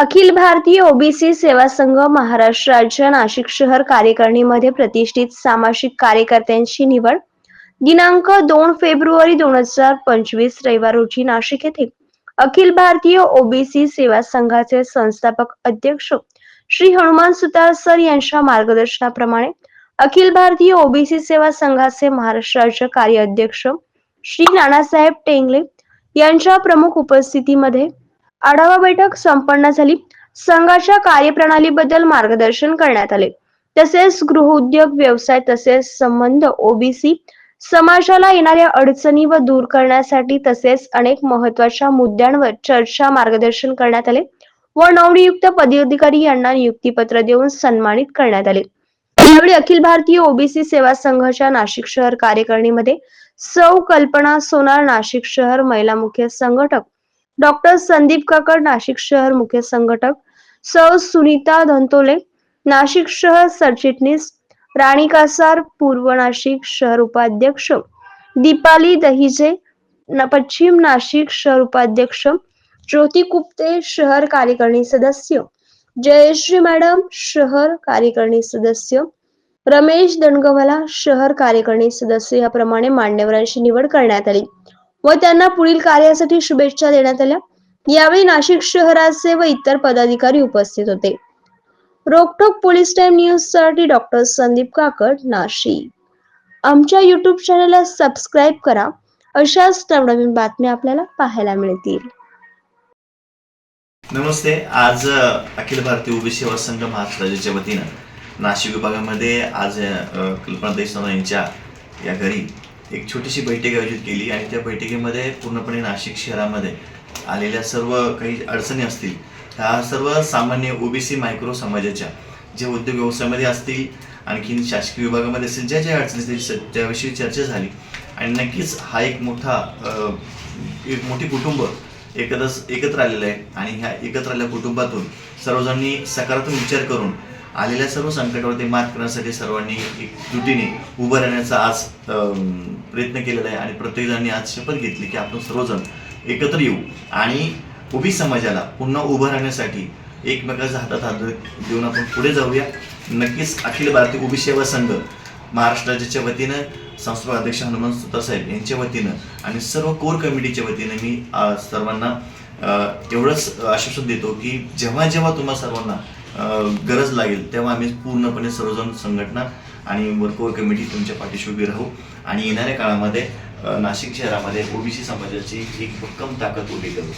Akhil Bharatiya OBC सेवा संघ महाराष्ट्र राज्य नाशिक शहर कार्यकारिणीमध्ये प्रतिष्ठित सामाजिक कार्यकर्त्यांची निवड. दिनांक दोन फेब्रुवारी दोन हजार पंचवीस रविवार रोजी नाशिक येथे अखिल भारतीय ओबीसी सेवा संघाचे संस्थापक अध्यक्ष श्री हनुमान सुतार सर यांच्या मार्गदर्शनाप्रमाणे अखिल भारतीय ओबीसी सेवा संघाचे महाराष्ट्र राज्य कार्य अध्यक्ष श्री नानासाहेब टेंगले यांच्या प्रमुख उपस्थितीमध्ये आढावा बैठक संपन्न झाली. संघाच्या कार्यप्रणालीबद्दल मार्गदर्शन करण्यात आले. तसेच गृहउद्योग व्यवसाय तसेच संबंध ओबीसी समाजाला येणाऱ्या अडचणी व दूर करण्यासाठी तसेच अनेक महत्त्वाच्या मुद्द्यांवर चर्चा मार्गदर्शन करण्यात आले व नवनियुक्त पदाधिकारी यांना नियुक्तीपत्र देऊन सन्मानित करण्यात आले. यावेळी अखिल भारतीय ओबीसी सेवा संघाच्या नाशिक शहर कार्यकारिणीमध्ये सौ कल्पना सोनार नाशिक शहर महिला मुख्य संघटक डॉक्टर संदीप काकड नाशिक शहर मुख्य संघटक. सौ सुनीता धंतोले नाशिक शहर सरचिटणीस. राणी कासार पूर्व नाशिक शहर उपाध्यक्ष. दीपाली दहिजे पश्चिम नाशिक शहर उपाध्यक्ष. ज्योती कुप्ते शहर कार्यकारिणी सदस्य. जयश्री मॅडम शहर कार्यकारिणी सदस्य. रमेश दणगवाला शहर कार्यकारिणी सदस्य. याप्रमाणे मान्यवरांची निवड करण्यात आली. व त्यांना पुढील कार्यासाठी शुभेच्छा देण्यात आल्या. यावेळी नाशिक शहराचे व इतर पदाधिकारी उपस्थित होते. रोकटोक पोलीस टाइम न्यूजसाठी डॉक्टर संदीप काकड नाशिक. आमच्या युट्यूब चॅनलला सबस्क्राईब करा. अशाच नवनवीन बातम्या आपल्याला पाहायला मिळतील. नमस्ते. आज अखिल भारतीय उभी सेवा संघ महाराष्ट्राच्या वतीनं नाशिक विभागामध्ये आज कल्पना देशना यांच्या या घरी एक छोटीशी बैठक आयोजित केली आणि त्या बैठकीमध्ये पूर्णपणे नाशिक शहरामध्ये आलेल्या सर्व काही अडचणी असतील ह्या सर्व सामान्य ओबीसी मायक्रो समाजाच्या जे उद्योग व्यवसायामध्ये असतील आणखीन शासकीय विभागामध्ये असतील ज्या ज्या अडचणी असतील त्याविषयी चर्चा झाली. आणि नक्कीच हा एक मोठा एक मोठी कुटुंब एकत्र एकत्र आलेलं आहे. आणि ह्या एकत्र आलेल्या कुटुंबातून सर्वजणांनी सकारात्मक विचार करून आलेल्या सर्व संकटावरती मात करण्यासाठी सर्वांनी एक जुटीने उभं राहण्याचा आज प्रयत्न केलेला आहे आणि प्रत्येकजणांनी आज शपथ घेतली की आपण सर्वजण एकत्र येऊ आणि उभी समाजाला पुन्हा उभं राहण्यासाठी एकमेकाच्या हातात हात देऊन आपण पुढे जाऊया. नक्कीच अखिल भारतीय उभी सेवा संघ महाराष्ट्राच्या वतीनं संस्थापक अध्यक्ष हनुमान सुतार साहेब यांच्या वतीनं आणि सर्व कोर कमिटीच्या वतीनं मी सर्वांना एवढंच आश्वासन देतो की जेव्हा जेव्हा तुम्हा सर्वांना गरज लागेल तेव्हा आम्ही पूर्णपणे सर्वजण संघटना आणि वर्कवर कमिटी तुमच्या पाठीशी उभी राहू. आणि येणाऱ्या काळामध्ये नाशिक शहरामध्ये ओबीसी समाजाची एक भक्कम ताकद उभी करू.